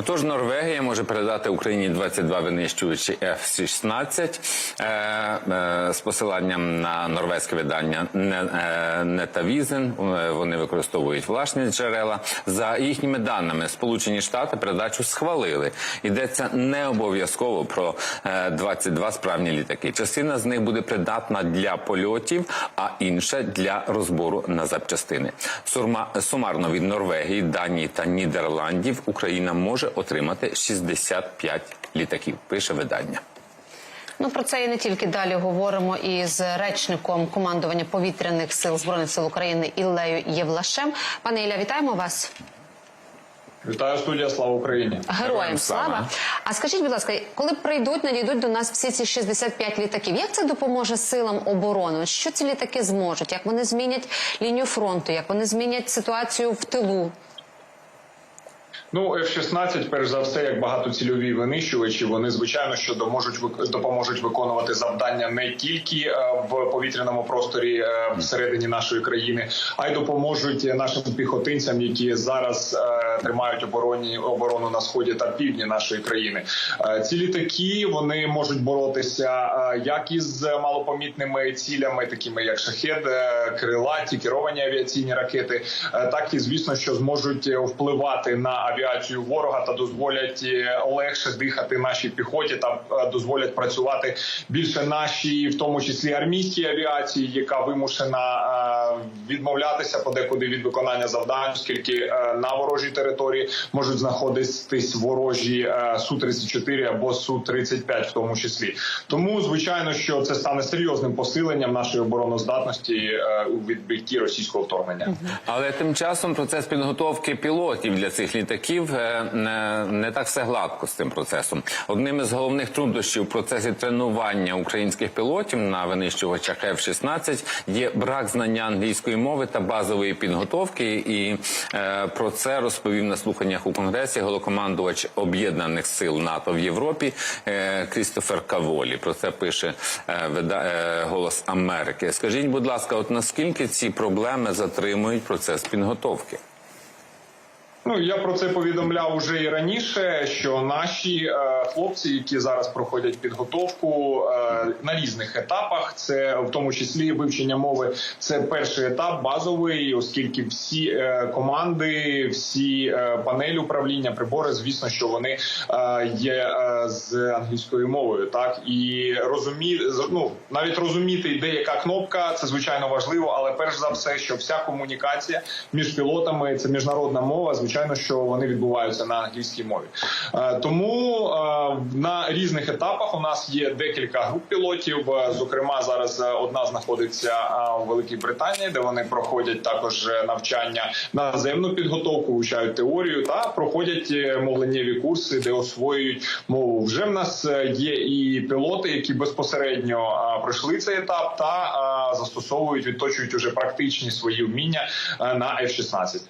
Отож, Норвегія може передати Україні 22 винищувачі F-16 е, е, з посиланням на норвезьке видання Не- Нетавізен. Е, Вони використовують власні джерела. За їхніми даними, Сполучені Штати передачу схвалили. Йдеться не обов'язково про е, 22 справні літаки. Частина з них буде придатна для польотів, а інша для розбору на запчастини. Сурма- Сумарно від Норвегії, Данії та Нідерландів Україна може отримати 65 літаків. Пише видання. Ну про це і не тільки далі говоримо із речником командування повітряних сил збройних сил України Іллею Євлашем. Пане Ілля, вітаємо вас. Вітаю студія, слава Україні. Героям Героям слава. слава. А скажіть, будь ласка, коли прийдуть, надійдуть до нас всі ці 65 літаків, як це допоможе силам оборони? Що ці літаки зможуть? Як вони змінять лінію фронту? Як вони змінять ситуацію в тилу? Ну, F-16, перш за все, як багатоцільові винищувачі, вони звичайно що доможуть вик- допоможуть виконувати завдання не тільки е, в повітряному просторі е, всередині нашої країни, а й допоможуть нашим піхотинцям, які зараз е, тримають обороні оборону на сході та півдні нашої країни. Ці літаки вони можуть боротися як із малопомітними цілями, такими як шахед, е, крилаті, керовані авіаційні ракети, так і звісно, що зможуть впливати на авіацію ворога та дозволять е, легше дихати нашій піхоті та е, дозволять працювати більше нашій, в тому числі армійській авіації, яка вимушена е, відмовлятися подекуди від виконання завдань, оскільки на ворожій території можуть знаходитись ворожі су 34 або су 35 в тому числі. Тому звичайно, що це стане серйозним посиленням нашої обороноздатності у відбитті російського вторгнення. Але тим часом процес підготовки пілотів для цих літаків е, не, так все гладко з цим процесом. Одним із головних труднощів в процесі тренування українських пілотів на винищувачах F-16 є брак знання англійської мови та базової підготовки. І е, про це розповів на слуханнях у конгресі голокомандувач об'єднаних сил НАТО в Європі е, Крістофер Каволі. Про це пише Голос Америки. Скажіть, будь ласка, от наскільки ці проблеми затримують процес підготовки? Ну я про це повідомляв уже і раніше. Що наші е, хлопці, які зараз проходять підготовку е, на різних етапах, це в тому числі вивчення мови, це перший етап базовий, оскільки всі е, команди, всі е, панелі управління, прибори, звісно, що вони е, є е, з англійською мовою, так і розумі, ну навіть розуміти, де яка кнопка, це звичайно важливо, але перш за все, що вся комунікація між пілотами це міжнародна мова. Звичайно, що вони відбуваються на англійській мові. Е, Тому е, на різних етапах у нас є декілька груп пілотів. Е, Зокрема, зараз одна знаходиться у Великій Британії, де вони проходять також навчання наземну підготовку, вивчають теорію та проходять мовленнєві курси, де освоюють мову. Вже в нас є і пілоти, які безпосередньо пройшли цей етап та застосовують, відточують уже практичні свої вміння на F-16.